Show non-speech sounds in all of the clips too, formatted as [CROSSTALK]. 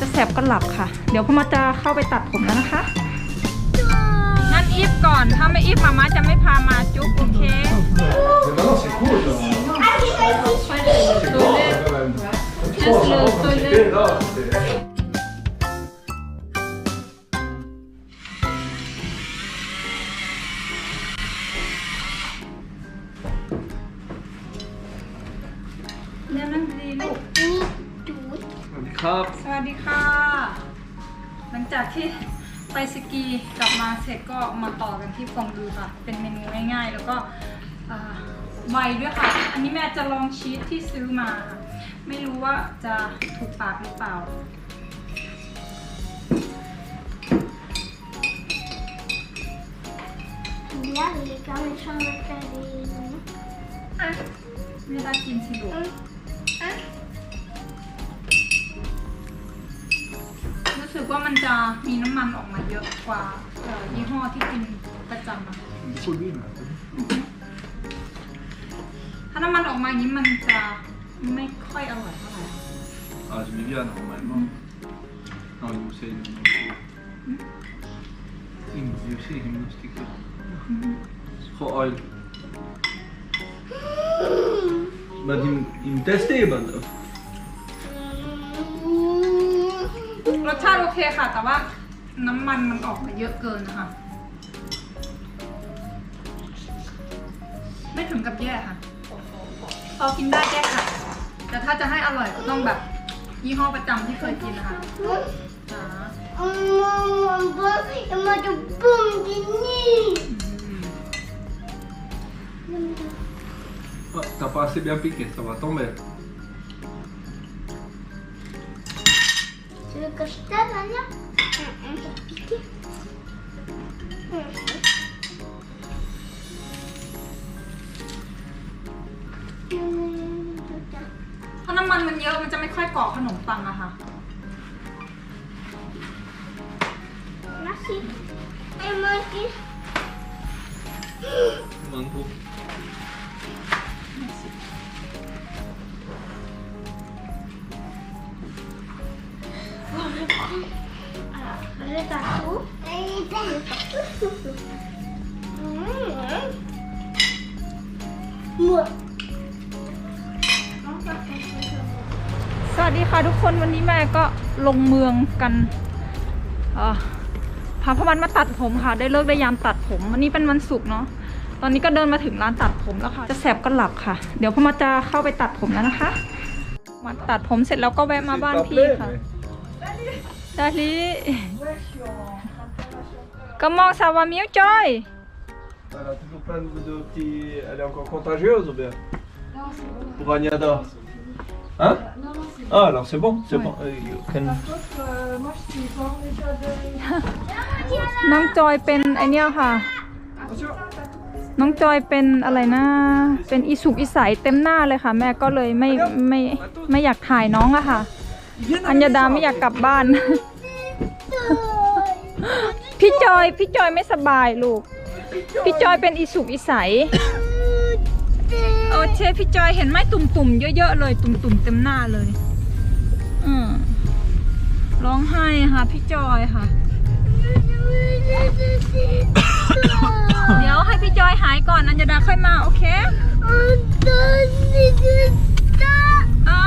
จะแสบก็หลับค่ะ เดี๋ยวพ่อมาจะเข้าไปตัดผมแล้วนะคะงั้นอีฟก่อน ถ้าไม่อีฟมาม่าจะไม่พามาจุ๊บโอเค Maintenant, c'est cool. là. Juste le Et là, c'est- เรียนนั่งดีลูก Ni tout. ครับ สวัสดีค่ะ หลังจากที่ไปสกีกลับมาเสร็จก็มาต่อกันที่ฟองดูค่ะ เป็นเมนูง่ายๆ แล้วก็อ่าไวด้วยค่ะ อันนี้แม่จะลองชีสที่ซื้อมา ไม่รู้ว่าจะถูกปากหรือเปล่า Bien, les gars, les gens me faire des... อะไม่ได้กินสิลูก Hein รู้สึกว่ามันจะมีน้ำมันออกมาเยอะกว่าเอ่อยี่ห้อที่กินประจำอะ Il faut l'huile. là. ถ้าน้ำมันออกมาอย่างนี้มันจะไม่ค่อยอร่อยเท่าไหร่ Ah, je mets bien normalement. Non, vous c'est une. Une aussi, une sticker. Trop oil. Maar die, die testen je dan? รสชาติโอเคค่ะ แต่ว่าน้ำมันมันออกมาเยอะเกินนะคะ ไม่ถึงกับแย่ค่ะ พอกินได้แก้ค่ะ แต่ถ้าจะให้อร่อยก็ต้องแบบยี่ห้อประจำที่เคยกินนะคะ pas assez bien piqué, ça va tomber. Tu veux que je t'aide, Anya Piqué. เพราะน้ำมันมันเยอะมันจะไม่ค่อยเกาะขนมปังอะค่ะ Merci. Et moi aussi. Mango. Et partout. Moi. สวัสดีค่ะทุกคนวันนี้แม่ก็ลงเมืองกันเอ่อพาพ่อมันมาตัดผมค่ะ ได้เลิกได้ยามตัดผม วันนี้เป็นวันศุกร์เนาะตอนนี้ก็เดินมาถึงร้านตัดผมแล้วค่ะ จะแสบก็หลับค่ะ เดี๋ยวพ่อมาจะเข้าไปตัดผมแล้วนะคะมาตัดผมเสร็จแล้วก็แวะมาบ้านพี่ค่ะดาลี ก็มองสาวามิวจอย Elle a toujours plein de, de petits. Elle est encore contagieuse ou bien Pour Agnada Hein Ah, alors c'est bon, c'est bon. Euh, you can- น้องจอยเป็นไอเนี้ยค่ะ น้องจอยเป็นอะไรนะ เป็นอีสุกอีใสเต็มหน้าเลยค่ะ แม่ก็เลยไม่ไม่ไม่อยากถ่ายน้องอะค่ะ อัญญาดาไม่อยากกลับบ้าน พี่จอย พี่จอยไม่สบายลูก พี่จอยเป็นอีสุกอีใสโอเคพี่จอยเห็นไหมตุ่มๆเยอะๆเลยตุ่มๆเต็มหน้าเลย อืมร้องไห้ค่ะ พี่จอยค่ะ เดี๋ยวให้พี่จอยหายก่อนอัญญาดาค่อยมา โอเคอ่า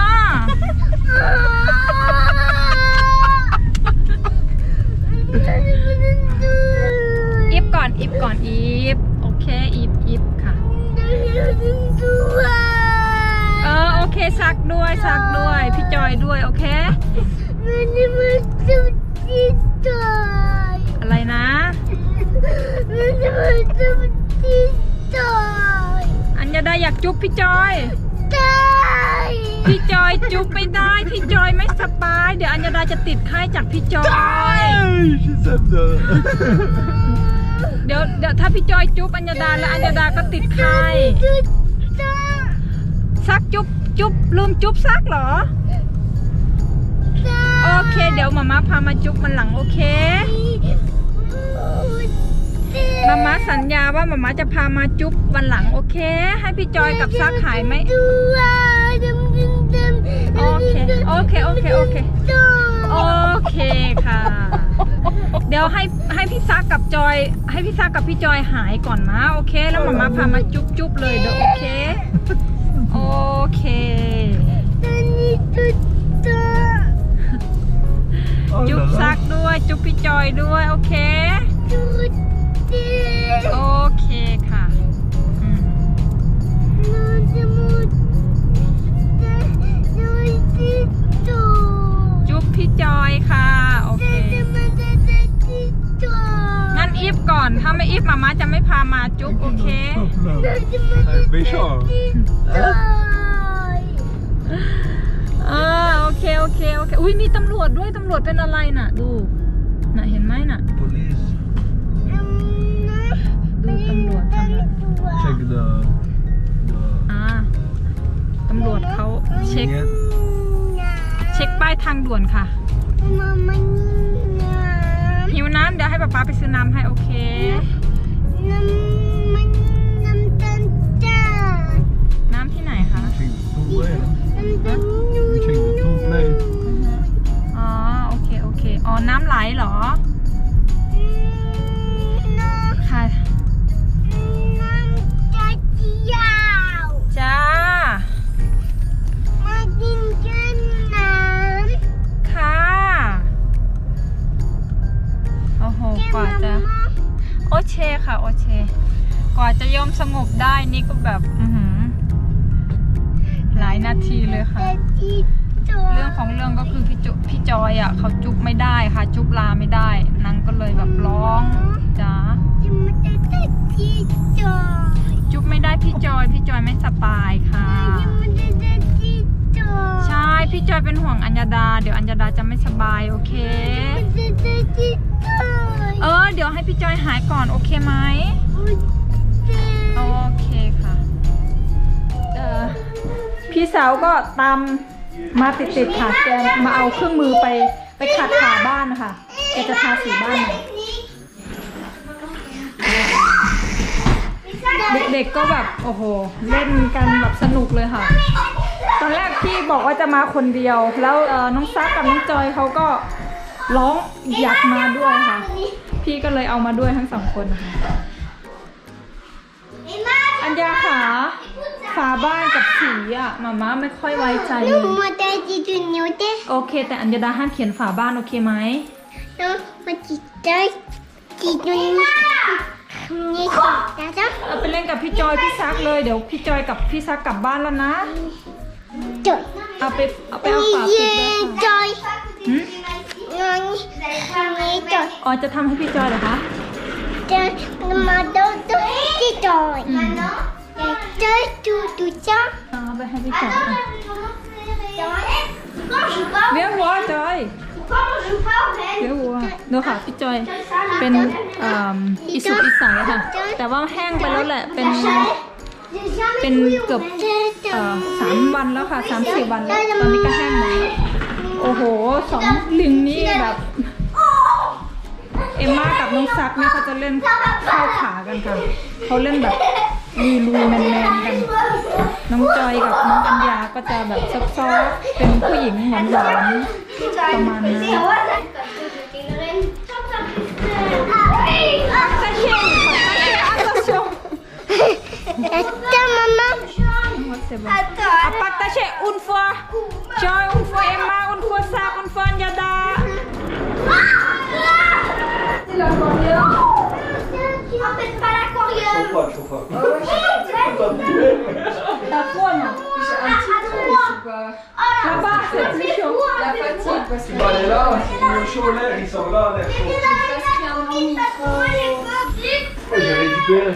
อิฟก่อนอิฟก่อนอิฟโอเคอิฟอิฟค่ะเออโอเคซักด้วยซักด้วย พี่จอยด้วยโอเคอะไรนะอัญญาดาอยากจุ๊บพี่จอย พี่จอยจุ๊บไม่ได้พี่จอยไม่สบาย เดี๋ยวอัญญาดาจะติดไข้จากพี่จอย Je sais ça. เดี๋ยวเดี๋ยวถ้าพี่จอยจุ๊บอัญญาดาแล้วอัญญาดาก็ติดไข้ซักจุ๊บจุ๊บลืมจุ๊บซักเหรอ โอเค เดี๋ยวมาม่าพามาจุ๊บมันหลังโอเค มามาสัญญาว่ามามาจะพามาจุ๊บวันหลังโอเค ให้พี่จอยกับซักหายไหมโอเคโอเคโอเคโอเคโอเคค่ะ เดี๋ยวให้ให้พี่ซักกับจอย ให้พี่ซักกับพี่จอยหายก่อนมาโอเค แล้วมามาพามาจุ๊บจุบเลยเดี๋ยวโอเคโอเคจุ๊บซักด้วย จุ๊บพี่จอยด้วย โอเค โอเคค่ะอืมจุ๊บพี่จอยค่ะ โอเคงั้นอีฟก่อน ถ้าไม่อีฟมามาจะไม่พามาจุ๊บโอเค Méchant. อ่าโอเค โอเค โอเค อุ้ยมีตำรวจด้วย ตำรวจเป็นอะไรน่ะ ดู น่ะ เห็นไหมน่ะ Check the. อ่าตำรวจเขาเช็ค the เช็คป้ายทางด่วนค่ะหิวน้ำเดี๋ยวให้ป๊าป๊าไปซื้อน้ำให้โอเค น้ำที่ไหนคะ Check the toll way. Check the toll place. อ๋อ โอเค โอเค อ๋อ น้ำไหลเหรอ จะยอมสงบได้นี่ก็แบบอือหือหลายนาทีเลยค่ะ เรื่องของเรื่องก็คือพี่จุพี่จอยอะเขาจุบไม่ได้ค่ะ จุบลาไม่ได้นางก็เลยแบบร้องจ้าจุบไม่ได้พี่จอย พี่จอยไม่สบายค่ะใช่พี่จอยเป็นห่วงอัญญาดา เดี๋ยวอัญญาดาจะไม่สบายโอเคเออเดี๋ยวให้พี่จอยหายก่อนโอเคไหม โอเคค่ะเออพี่สาวก็ตามมาติดๆค่ะแกมาเอาเครื่องมือไปไปขัดขาบ้านนะคะแกจะทาสีบ้านใหม่เด็กๆก็แบบโอ้โห เล่นกันแบบสนุกเลยค่ะ ตอนแรกพี่บอกว่าจะมาคนเดียว แล้วน้องซักกับน้องจอยเขาก็ร้องอยากมาด้วยค่ะ พี่ก็เลยเอามาด้วยทั้งสองคนนะคะ อัญญาขาฝาบ้านกับสีอะมาม่าไม่ค่อยไว้ใจเลยโอเค แต่อัญญาดาห้ามเขียนฝาบ้านโอเคไหมเอาไปเล่นกับพี่จอยพี่ซักเลย เดี๋ยวพี่จอยกับพี่ซักกลับบ้านแล้วนะเอาไปเอาไปเอาฝาปิดด้วยค่ะหืมอ๋อจะทำให้พี่จอยเหรอคะ เอาไปให้พี่จอยอะเลี้ยงวัวจอยเลี้ยงวัวดูค่ะพี่จอย เป็นอ่าอิสุกอิสัยค่ะ แต่ว่าแห้งไปแล้วแหละ เป็น เป็นเกือบ เอ่อสามวันแล้วค่ะสามสี่วันแล้ว ตอนนี้ก็แห้งแล้ว โอ้โหสองลิงนี่แบบ เอมมากับน้องซักเนี่ยเขาจะเล่นเข้าขากันค่ะเขาเล่นแบบลุยลุยๆแมนแมนๆกัน น้องจอยกับน้องอัญญาก็จะแบบซอฟๆเป็นผู้หญิงหวานหวานๆประมาณนั้นซาเช่ซาเชอาซาเช่ C'est bon. À partager une fois. Joy, une fois Emma, une fois ça, une fois Nyada. C'est l'aquarium. Chauffe pas, chauffe pas. La faune. Là-bas, c'est plus chaud. La fatigue, parce Tu vas aller là, si tu veux chaud l'air, il sort là, l'air chaud. Oh, j'ai récupéré.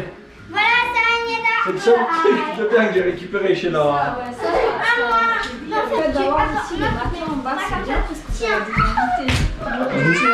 C'est le seul truc de bien que j'ai récupéré chez la. Le fait d'avoir ici les matelas en bas, c'est bien parce que ça va dynamiter. Sur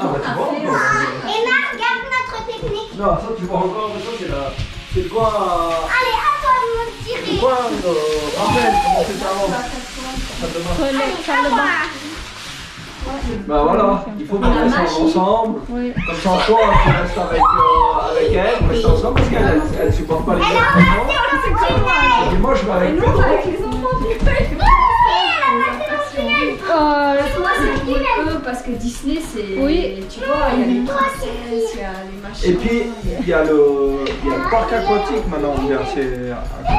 Ah bah tu vois encore. Et Marc, regarde notre technique. Non, ça tu vois encore, mais ça c'est la... C'est quoi... Euh, Allez, à toi de me tirer. C'est quoi le... Euh, Rappelle, comment c'est ça avant Faire le bas. Bah voilà, il faut qu'on reste ensemble. Oui. Comme ça, toi, tu restes avec, euh, avec elle, on reste ensemble parce qu'elle elle, elle supporte pas les enfants. Elle a raté, on a Et moi, je vais avec les enfants. Euh, Moi, c'est pour eux parce que Disney, c'est. Oui. Tu vois, il y a les princesses, il y a les machins. Et puis, il y, a le- il y a le parc aquatique maintenant. Bien, c'est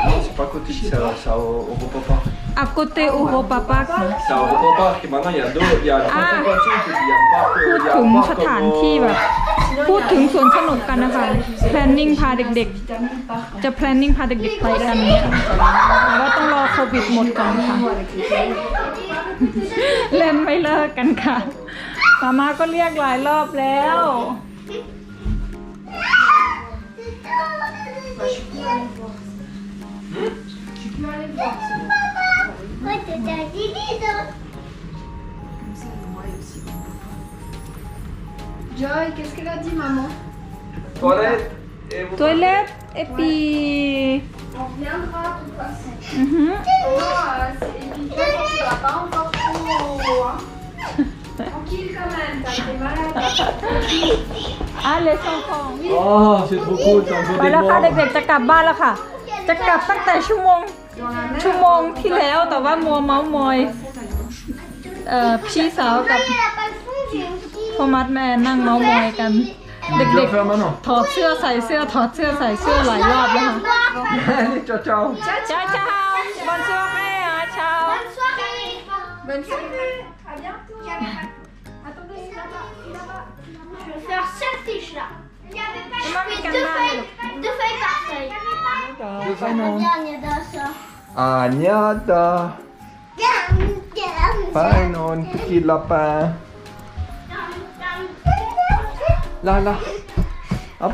non, c'est pas aquatique, c'est à- c'est à Europa Park. à côté Europa Park C'est à Europa Park et maintenant il y a deux, il y a le parc Ah. aquatique et puis il y a le parc, euh, พูด il y a ถึง le ส parc ถาน comme, ที่แบบ euh, พูดถึงสวนสนุกกันนะคะ planning พาเด็ก Vitamine park. ๆจะ planning พาเด็กๆไปกันเนี่ยแต่ว่าต้องรอโควิดหมดก่อนค่ะ Avec les cahiers. [LAUGHS] เล่นไม่เลิกกันค่ะมาม่าก็เรียกหลายรอบแล้ว Tu peux aller voir. c'est bon. Ouais, t'es un divise. Comme ça, moi aussi. Joy, qu'est-ce qu'elle a dit, maman toilette et vous ตัวเล็กเอปี On reviendra de toute façon. อือหือ Non, euh, c'est- et puis toi, quand tu vas pas encore trop. hein. Tranquille quand même, t'as été malade. อะเลสองของ Oh, c'est trop cool, c'est un peu ไป des แล้วค่ะ morts. เด็กๆจะกลับบ้านแล้วค่ะ จะกลับตั้งแต่ชั่วโมง Dans la mer. ชั่วโมงที่แล้วแต่ว่ามัวเมาส์มอยเอ่อพี่สาวกับ Elle a pas le fond, j'ai aussi. พ่อมัดแม่นั่งเมาส์มอยกัน Tu vas เด็ le ก faire maintenant. ๆ ถอดเสื้อใส่เสื้อถอดเสื้อใส่เสื้อหลายรอบแล้วค่ะ Allez, ciao, ciao. Ciao, ciao. Bonne soirée. Hein, ciao. Bonne soirée. Bonne soirée. À bientôt. Attendez, il est là-bas. Je vais faire cette fiche là. Il n'y avait pas je fais deux feuilles, deux feuilles par feuille. Deux feuilles non. Agnata. Pas non, petit lapin. Là, là. Hop.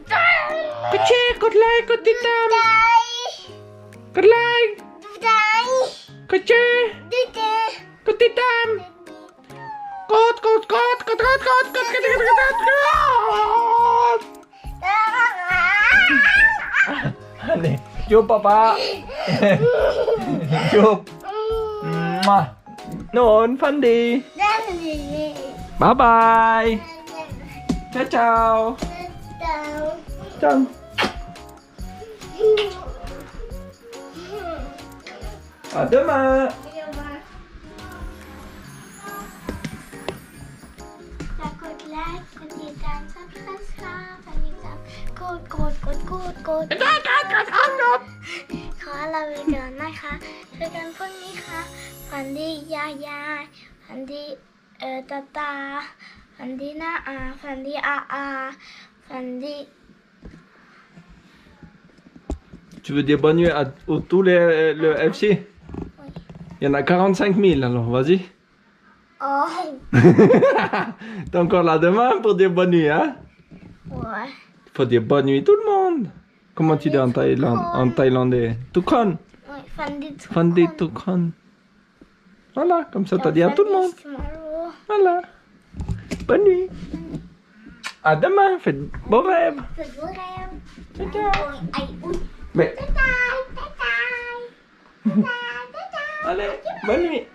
กดแชร์กดไลค์กดติดตามกดไลค์กดแชร์กดติดตามกดกดกดกดกดกดกดกดกดกดกดกดนี่จูบป๊าป๊าจูบมาโนนฟันดีบายบาย Ciao ciao. Ciao. จัง อาเดมากดไลค์กดติดตามซับสไครต์กดติดตามกดกดกดกดกดได้การกระทำครับขอลาไปก่อนนะคะเจอกันพรุ่งนี้ค่ะฝันดียายายฝันดีเอ่อตาตาฝันดีหน้าอาฝันดีอาอาฝันดี Tu veux des bonnes à, au, tout les, le FC Oui. Il y en a 45 000 alors, vas-y. Oh. [LAUGHS] T'as encore là demain pour des bonnes nuits, hein? Ouais. Faut des bonnes nuits tout le monde. Comment tu dis en thaïlandais? Tukon. Oui, Fandi Tukon. Voilà, comme ça t'as dit à tout le monde. Voilà. Bonne nuit. À demain, faites beaux rêve. Faites beaux rêves. Ciao, ciao. Mais... Allez, bonne nuit.